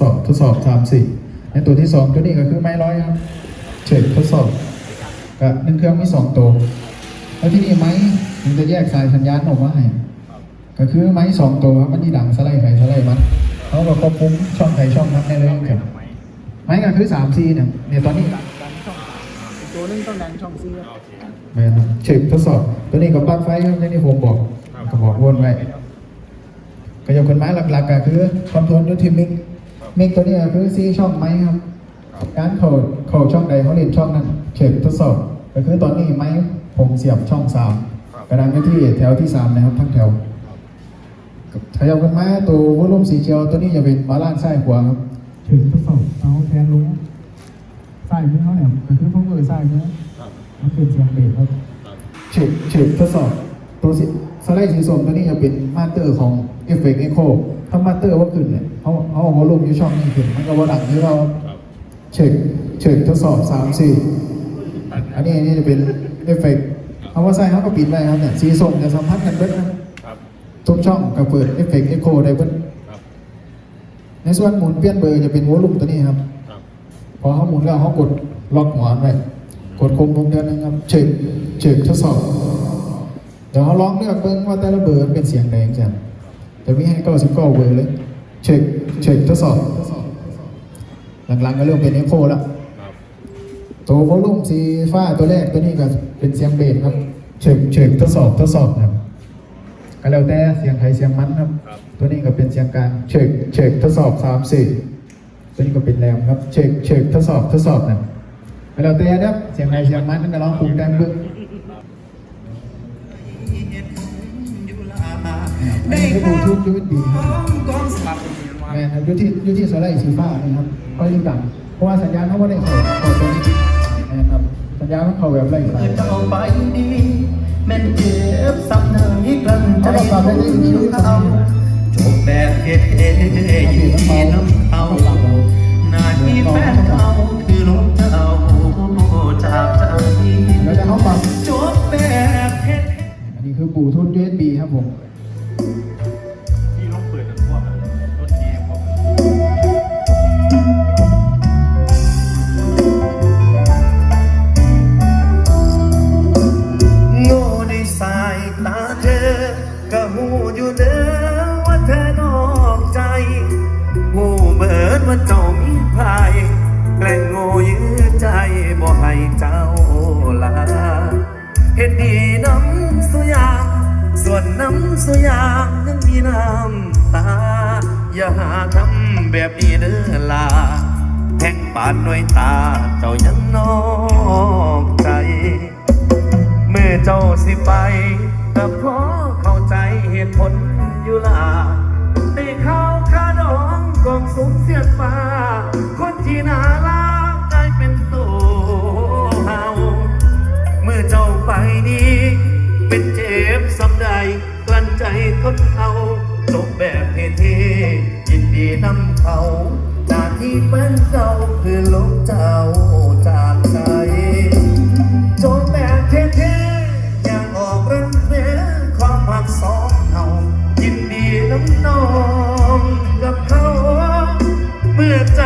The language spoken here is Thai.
สอบเช็คทดสอบทดสอบสามสี่ในตัวที่สองตัวนี้ก็คือไม้ร้อยครับเช็คทดสอบก็หนึ่งเครื่องมีสองตัวแล้วที่นี่ไม้มันจะแยกสายสัญญาณออกมาให้ก็คือไม้สองตัวครับมันที่ดังสไลด์ไข่สไลด์มันเขาก็ควบคุมช่องไข่ช่องนั้นได้เลยครับไม้ก็คือสามซีเนี่ยเนี่ยตอนนี้ดังดังช่องอีกตัวหนึงต้องดังช่องซีครับแม่นเช็คทดสอบ ตัวนี้กับปลั๊กไฟครับอย่างที่ผมบอกก็บอกวนไว้ก็ยกคนไม้หลักๆก็คือคอนโทรลด้วยทีมิก มิกตัวนี้ก็คือซีช่องไม้ครับ การเข้าเข้าช่องใดเขาเรียนช่องนั้นเช็คทดสอบก็คือตอนนี้ไม้ผมเสียบช่องสามกระดังไปที่แถวที่สามนะครับทั้งแถวขยับกันมาตัววอลลุ่มสีเขียวตัวนี้จะเป็นบาลานซ์ซ้ายขวาครับเช็คทดสอบเอาแทนรู้ซ้ายมือเขาเนี่ยก็คือพวกมือซ้ายมือมันเป็นเสียงเบสครับเช็คเช็คทดสอบตัวสิสไลด์สีส้มตัวนี้จะเป็นมาสเตอร์ของเอฟเฟกต์เอ็กโค ถ้ามาสเตอร์ว่าขึ้นเนี่ยเขาเขาเอาวอลลุ่มอยู่ช่องนี้ขึ้นมันก็ว่าดังที่เราเช็คเช็คทดสอบสามสี่อันนี้อันนี้จะเป็นเอฟเฟกต์เอาว่าใส่เขาก็ปิดไว้ครับเนี่ยสีส้มจะสัมผัสกันเบิดครับครับทุกช่องก็เปิดเอฟเฟกต์เอ็กโคได้เบิดครับในส่วนหมุนเปลี่ยนเบอร์จะเป็นวอลลุ่มตัวนี้ครับครับพอเขาหมุนแล้วเขากดล็อกหัวไว้กดคมลงเดือนนะครับเช็คเช็คทดสอบเดี๋ยวเขาลองเลือกเบิ้งว่าแต่ละเบอร์เป็นเสียงแดงจัง จะมีให้เก้าสิบเก้าเบอร์เลย เช็คเช็คทดสอบ หลังๆก็เริ่มเป็นเอ็โคแล้วครับตัวโวลุ่มสีฟ้าตัวแรกตัวนี้ก็เป็นเสียงเบสครับเช็คเช็คทดสอบทดสอบนะครับก็แล้วแต่เสียงใครเสียงมันครับครับ ตัวนี้ก็เป็นเสียงกลางเช็คเช็คทดสอบสามสี่ตัวนี้ก็เป็นแรมครับเช็คเช็คทดสอบทดสอบนะก็แล้วแต่นะครับเสียงใครเสียงมันนั่นก็ลองปรุงแต่งเบิ่ง อันนี้บูทูธ USB ครับครับเป็นสีแม่ครับอยู่ที่ยูที่โซล่าสีฟ้านะครับก็ยิ่งดังเพราะว่าสัญญาณเขาไม่ได้เข้าเข้าตรงนี้แม่นครับสัญญาณเขาแบบไร้สายเจ้าไปดีแม่นเจ็บซ้ำหนึ่งอีกลันใจเขาจบแบบเฮ็ดเองอยู่ที่น้ำเขาหน้าที่แฟนเขา น้ำสุยางยังมีน้ำตา อย่าหาทำแบบนี้เด้อลาแทงปานหน่วยตาเจ้ายังนอกใจ เมื่อเจ้าสิไปก็เพราะเข้าใจเหตุผลอยู่ล่ะได้เข้าคาดองกองสูงเสียดฟ้า คนที่น่ารักกลายเป็นตัวเฮาเมื่อเจ้าไปนี้ เป็นเจ็บสำใดกลั้นใจคนเอาจบแบบเทๆยินดีนำเขาหน้าที่เป็นเจ้าคือลบเจ้าจากใจจบแบบเท่ๆอย่างออกรื่งเสีความหักสองเอายินดีน้ำนองกับเขาเมื่อใจ